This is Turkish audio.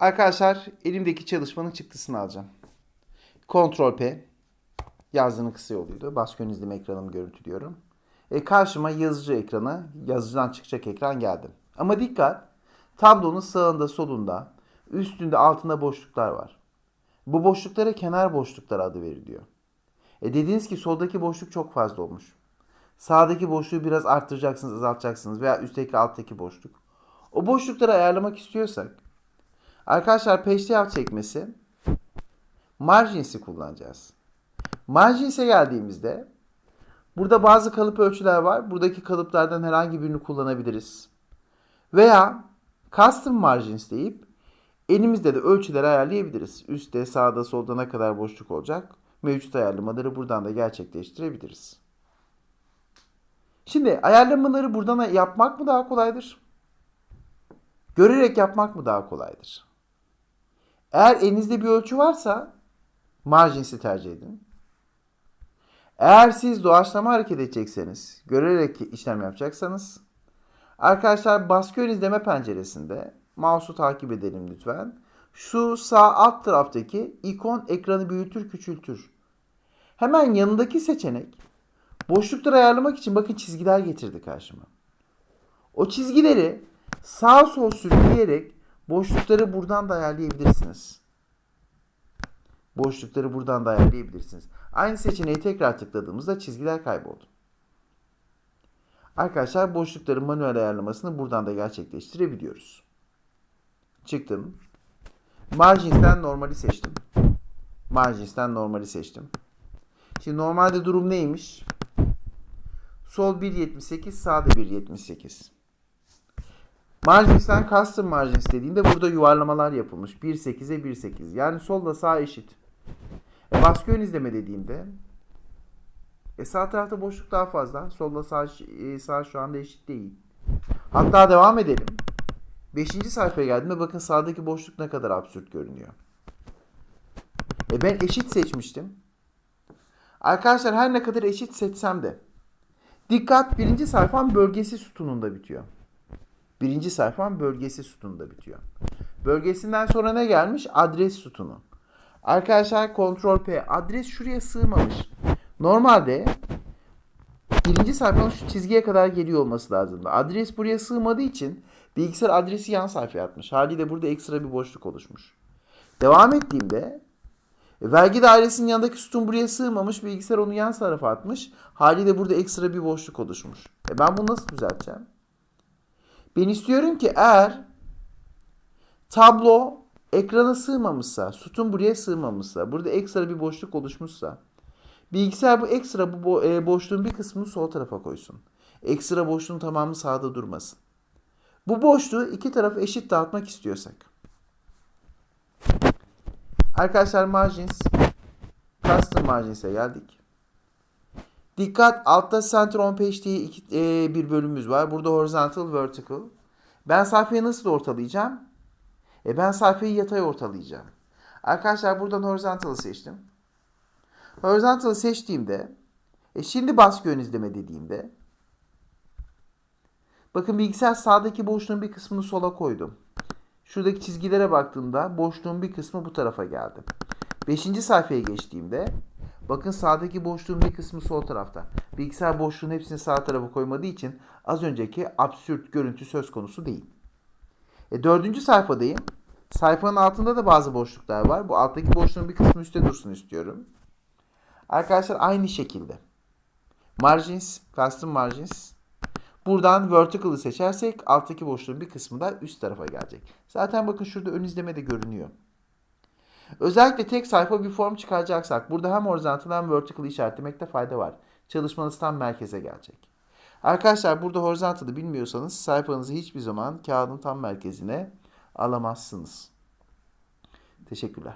Arkadaşlar elimdeki çalışmanın çıktısını alacağım. Ctrl P yazdığının kısa yoluydu. Baskı ön izleme ekranımı görüntülüyorum. E, karşıma yazıcı ekranı, yazıcıdan çıkacak ekran geldi. Ama dikkat, tablonun sağında, solunda, üstünde, altında boşluklar var. Bu boşluklara kenar boşlukları adı veriliyor. E dediniz ki soldaki boşluk çok fazla olmuş. Sağdaki boşluğu biraz arttıracaksınız, azaltacaksınız veya üstteki alttaki boşluk. O boşlukları ayarlamak istiyorsak arkadaşlar peşteğet çekmesi margins'i kullanacağız. Margins'e geldiğimizde burada bazı kalıp ölçüler var. Buradaki kalıplardan herhangi birini kullanabiliriz. Veya custom margins deyip elimizde de ölçüleri ayarlayabiliriz. Üstte, sağda, solda ne kadar boşluk olacak? Mevcut ayarlamaları buradan da gerçekleştirebiliriz. Şimdi ayarlamaları buradan yapmak mı daha kolaydır? Görerek yapmak mı daha kolaydır? Eğer elinizde bir ölçü varsa margins'i tercih edin. Eğer siz doğaçlama hareket edecekseniz, görerek işlem yapacaksanız arkadaşlar baskı ön izleme penceresinde mouse'u takip edelim lütfen. Şu sağ alt taraftaki ikon ekranı büyütür küçültür. Hemen yanındaki seçenek boşlukları ayarlamak için bakın çizgiler getirdi karşıma. O çizgileri sağ sol sürükleyerek boşlukları buradan da ayarlayabilirsiniz. Boşlukları buradan da ayarlayabilirsiniz. Aynı seçeneği tekrar tıkladığımızda çizgiler kayboldu. Arkadaşlar boşlukların manuel ayarlamasını buradan da gerçekleştirebiliyoruz. Çıktım. Margins'ten normali seçtim. Margins'ten normali seçtim. Şimdi normalde durum neymiş? Sol 1.78, sağda 1.78. Margins'ten custom margins dediğinde burada yuvarlamalar yapılmış. 1.8'e 1.8. Yani solla sağ eşit. E, baskı ön izleme dediğimde e, sağ tarafta boşluk daha fazla. Solla sağ, e, sağ şu anda eşit değil. Hatta devam edelim. Beşinci sayfaya geldiğimde bakın sağdaki boşluk ne kadar absürt görünüyor. E ben eşit seçmiştim. Arkadaşlar her ne kadar eşit seçsem de dikkat birinci sayfam bölgesi sütununda bitiyor. Birinci sayfam bölgesi sütununda bitiyor. Bölgesinden sonra ne gelmiş? Adres sütunu. Arkadaşlar Ctrl P. Adres şuraya sığmamış. Normalde birinci sayfanın şu çizgiye kadar geliyor olması lazımdı. Adres buraya sığmadığı için bilgisayar adresi yan sayfaya atmış. Haliyle burada ekstra bir boşluk oluşmuş. Devam ettiğimde e, vergi dairesinin yanındaki sütun buraya sığmamış. Bilgisayar onu yan tarafa atmış. Haliyle burada ekstra bir boşluk oluşmuş. E ben bunu nasıl düzelteceğim? Ben istiyorum ki eğer tablo ekrana sığmamışsa, sütun buraya sığmamışsa, burada ekstra bir boşluk oluşmuşsa, bilgisayar bu ekstra bu e, boşluğun bir kısmını sol tarafa koysun. Ekstra boşluğun tamamı sağda durmasın. Bu boşluğu iki tarafı eşit dağıtmak istiyorsak. Arkadaşlar margins, custom margins'e geldik. Dikkat altta center on page diye iki, e, bir bölümümüz var. Burada horizontal, vertical. Ben sayfayı nasıl ortalayacağım? E ben sayfayı yatay ortalayacağım. Arkadaşlar buradan horizontal'ı seçtim. Horizontal'ı seçtiğimde e şimdi baskı ön izleme dediğimde bakın bilgisayar sağdaki boşluğun bir kısmını sola koydum. Şuradaki çizgilere baktığımda boşluğun bir kısmı bu tarafa geldi. Beşinci sayfaya geçtiğimde bakın sağdaki boşluğun bir kısmı sol tarafta. Bilgisayar boşluğun hepsini sağ tarafa koymadığı için az önceki absürt görüntü söz konusu değil. E, dördüncü sayfadayım. Sayfanın altında da bazı boşluklar var. Bu alttaki boşluğun bir kısmı üstte dursun istiyorum. Arkadaşlar aynı şekilde. Margins, custom margins. Buradan vertical'ı seçersek alttaki boşluğun bir kısmı da üst tarafa gelecek. Zaten bakın şurada ön izleme de görünüyor. Özellikle tek sayfa bir form çıkaracaksak burada hem horizontal hem vertical işaretlemekte fayda var. Çalışmanız tam merkeze gelecek. Arkadaşlar burada horizontal'ı bilmiyorsanız sayfanızı hiçbir zaman kağıdın tam merkezine alamazsınız. Teşekkürler.